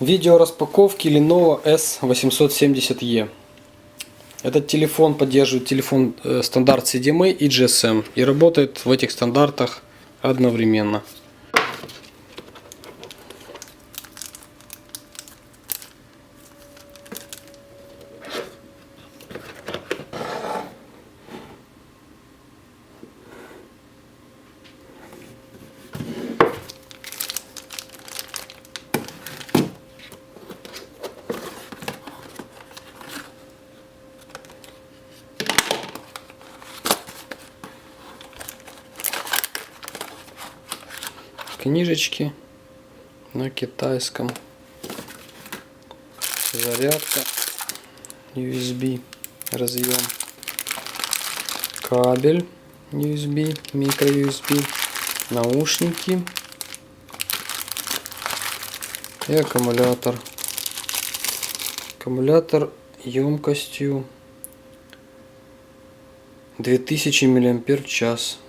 Видео распаковки Lenovo S870E. Этот телефон поддерживает телефон э, стандарт CDMA и GSM и работает в этих стандартах одновременно. Книжечки на китайском. Зарядка USB разъем. Кабель USB, микро USB. Наушники. И аккумулятор. Аккумулятор емкостью 2000 миллиампер час.